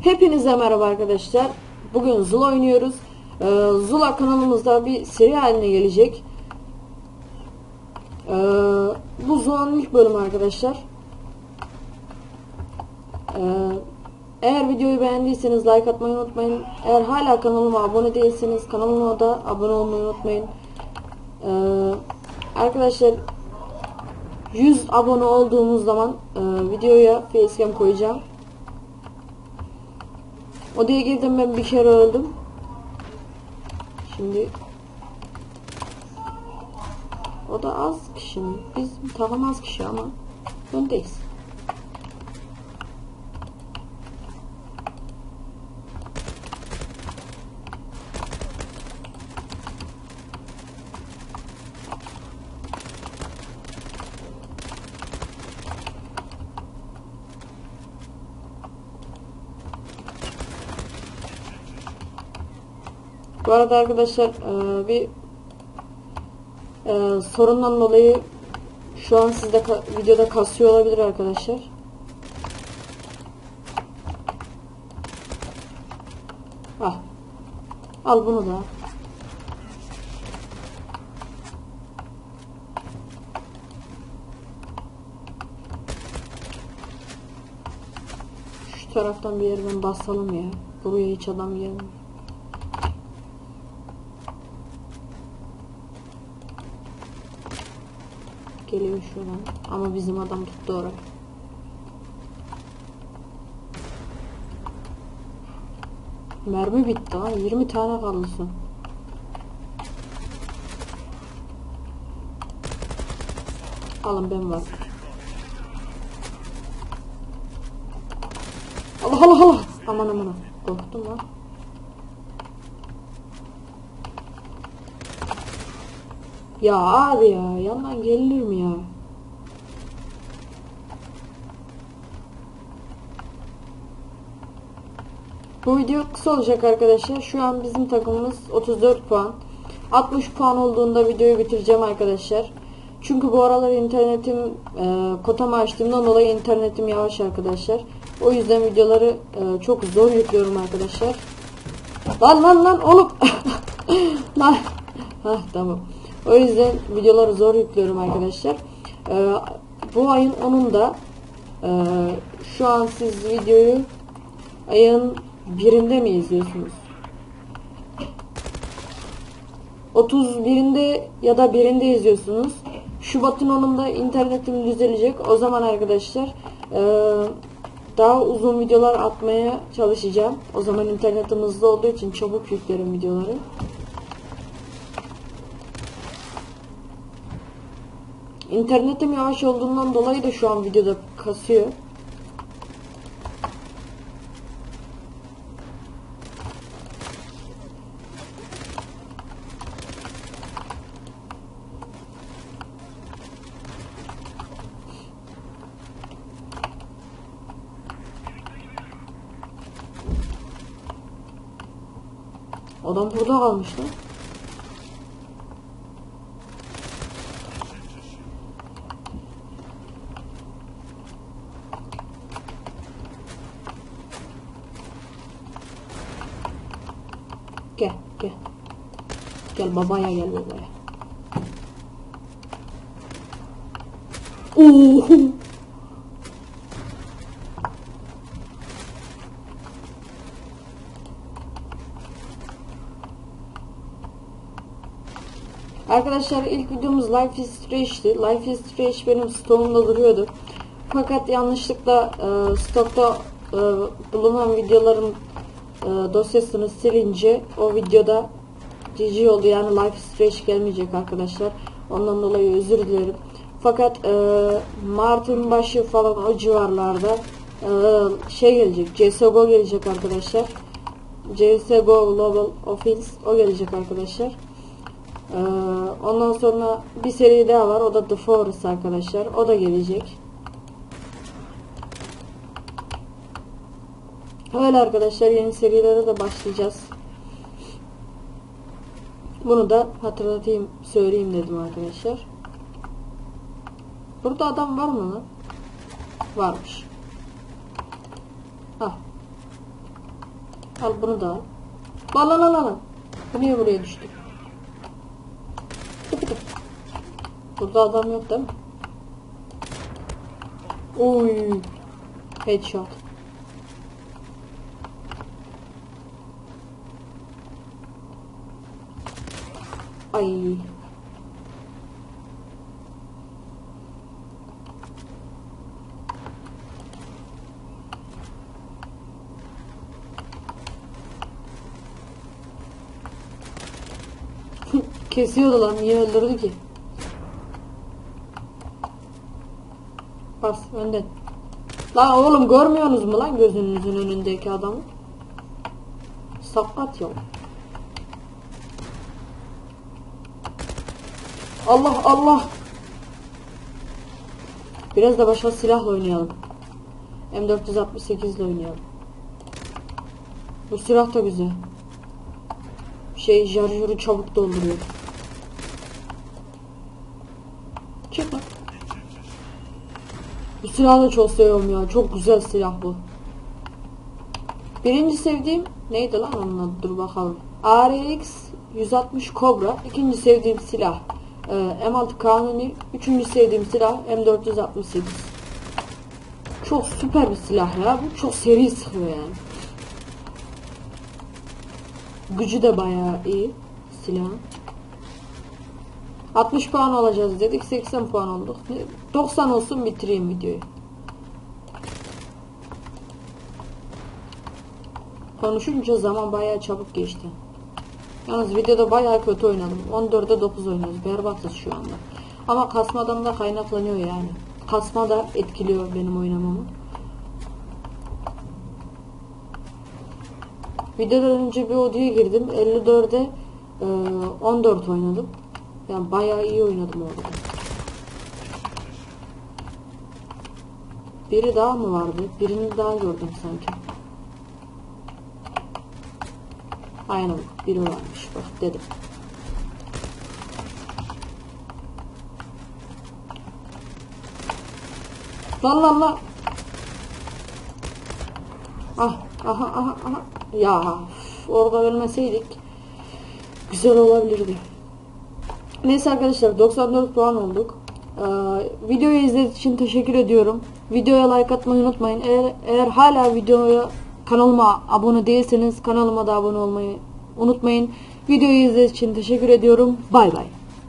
Hepinize merhaba arkadaşlar. Bugün Zula oynuyoruz. Ee, Zula kanalımızda bir seri haline gelecek. Ee, bu Zula'nın ilk bölümü arkadaşlar. Ee, eğer videoyu beğendiyseniz like atmayı unutmayın. Eğer hala kanalıma abone değilseniz kanalıma da abone olmayı unutmayın. Ee, arkadaşlar 100 abone olduğumuz zaman e, videoya facecam koyacağım. Odaya girdim ben bir kere öldüm. Şimdi o da az kişi? Biz takım az kişi ama öndeyiz. Bu arada arkadaşlar e, bir e, sorundan dolayı şu an sizde ka- videoda kasıyor olabilir arkadaşlar. Ah. Al bunu da. Şu taraftan bir yerden basalım ya. Buraya hiç adam gelmiyor. Geliyor şuradan. Ama bizim adam tuttu orayı. Mermi bitti ha. 20 tane kaldı son. Alın ben var. Allah Allah Allah. Aman aman. Korktum lan. Ya abi ya yandan gelir mi ya? Bu video kısa olacak arkadaşlar. Şu an bizim takımımız 34 puan. 60 puan olduğunda videoyu bitireceğim arkadaşlar. Çünkü bu aralar internetim e, kotamı açtığımdan dolayı internetim yavaş arkadaşlar. O yüzden videoları e, çok zor yüklüyorum arkadaşlar. Lan lan lan oğlum. lan. Hah tamam. O yüzden videoları zor yüklüyorum arkadaşlar. Ee, bu ayın 10'unda e, şu an siz videoyu ayın birinde mi izliyorsunuz? 31'inde ya da birinde izliyorsunuz. Şubat'ın 10'unda internetim düzelecek. O zaman arkadaşlar e, daha uzun videolar atmaya çalışacağım. O zaman internetim hızlı olduğu için çabuk yüklerim videoları. İnternetim yavaş olduğundan dolayı da şu an videoda kasıyor. Adam burada kalmış lan. Gel gel. Gel babaya gel babaya. Oo. Arkadaşlar ilk videomuz Life is Strange'ti. Life is Strange benim stoğumda duruyordu. Fakat yanlışlıkla e, stokta e, bulunan videoların e, dosyasını silince o videoda GG oldu yani is Strange gelmeyecek arkadaşlar. Ondan dolayı özür dilerim. Fakat e, Mart'ın başı falan o civarlarda e, şey gelecek. CSGO gelecek arkadaşlar. CSGO Global Offense o gelecek arkadaşlar. Ee, ondan sonra bir seri daha var. O da The Forest arkadaşlar. O da gelecek. Öyle arkadaşlar yeni serilere de başlayacağız. Bunu da hatırlatayım, söyleyeyim dedim arkadaşlar. Burada adam var mı lan? Varmış. Hah. Al bunu da al. Lan lan lan lan. Bu niye buraya düştü? Burada adam yok değil mi? Oy. Headshot. Ay. Kesiyordu lan niye öldürdü ki? Bas önden. Lan oğlum görmüyorsunuz mu lan gözünüzün önündeki adamı? Sakat ya. Allah Allah. Biraz da başka silahla oynayalım. M468 ile oynayalım. Bu silah da güzel. Şey şarjörü çabuk dolduruyor. Çık lan. Bu silahı da çok seviyorum ya. Çok güzel silah bu. Birinci sevdiğim neydi lan onun adı? Dur bakalım. RX 160 Cobra. İkinci sevdiğim silah e, M6 Kanuni. Üçüncü sevdiğim silah M468. Çok süper bir silah ya. Bu çok seri sıkıyor yani. Gücü de bayağı iyi silahın. 60 puan alacağız dedik 80 puan olduk. 90 olsun bitireyim videoyu. Konuşunca zaman bayağı çabuk geçti. Yalnız videoda bayağı kötü oynadım. 14'e 9 oynuyoruz. Berbatız şu anda. Ama kasmadan da kaynaklanıyor yani. Kasma da etkiliyor benim oynamamı. Videodan önce bir odaya girdim. 54'e e, 14 oynadım. Yani bayağı iyi oynadım orada. Biri daha mı vardı? Birini daha gördüm sanki. Aynen biri varmış bak dedim. Lan lan lan. Ah aha aha aha. Ya orada ölmeseydik güzel olabilirdi. Neyse arkadaşlar 94 puan olduk. Ee, videoyu izlediğiniz için teşekkür ediyorum. Videoya like atmayı unutmayın. Eğer, eğer hala videoya kanalıma abone değilseniz kanalıma da abone olmayı unutmayın. Videoyu izlediğiniz için teşekkür ediyorum. Bay bay.